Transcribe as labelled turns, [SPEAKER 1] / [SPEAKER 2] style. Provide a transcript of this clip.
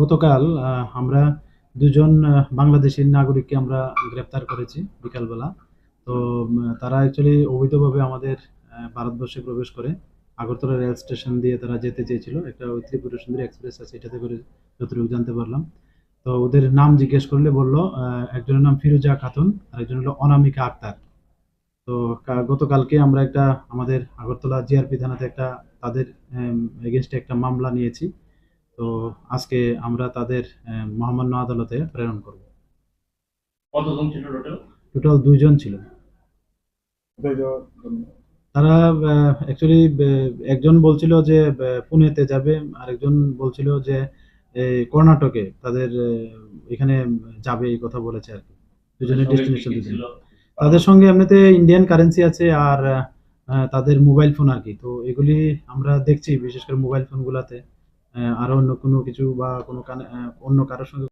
[SPEAKER 1] গতকাল আমরা দুজন বাংলাদেশের নাগরিককে আমরা গ্রেপ্তার করেছি বিকালবেলা। তো তারা অ্যাকচুয়ালি অবৈধভাবে আমাদের ভারতবর্ষে প্রবেশ করে আগরতলা রেল স্টেশন দিয়ে তারা যেতে চেয়েছিল। একটা ঐতিহ্য সুন্দরী এক্সপ্রেস আছে, এটাতে করে যতটুকু জানতে পারলাম। তো ওদের নাম জিজ্ঞেস করলে বলল একজনের নাম ফিরোজা খাতুন আর একজন হলো অনামিকা আক্তার। তো গতকালকে আমরা একটা আমাদের আগরতলা জিআরপি থানাতে একটা তাদের এগেনস্টে একটা মামলা নিয়েছি। তো আজকে আমরা তাদের মহামান্য আদালতে প্রেরণ করব।
[SPEAKER 2] কতজন ছিল টোটাল?
[SPEAKER 1] টোটাল দুইজন ছিল। তারা অ্যাকচুয়ালি একজন বলছিল যে পুনেতে যাবে আরেকজন বলছিল যে কর্ণাটকে তাদের এখানে যাবে এই কথা বলেছে আর কি। দুজনের ডেস্টিনেশন তাদের সঙ্গে এমনিতে ইন্ডিয়ান কারেন্সি আছে আর তাদের মোবাইল ফোন আর কি। তো এগুলি আমরা দেখছি বিশেষ করে মোবাইল ফোনগুলোতে আরও অন্য কোনো কিছু বা কোনো অন্য কারোর সঙ্গে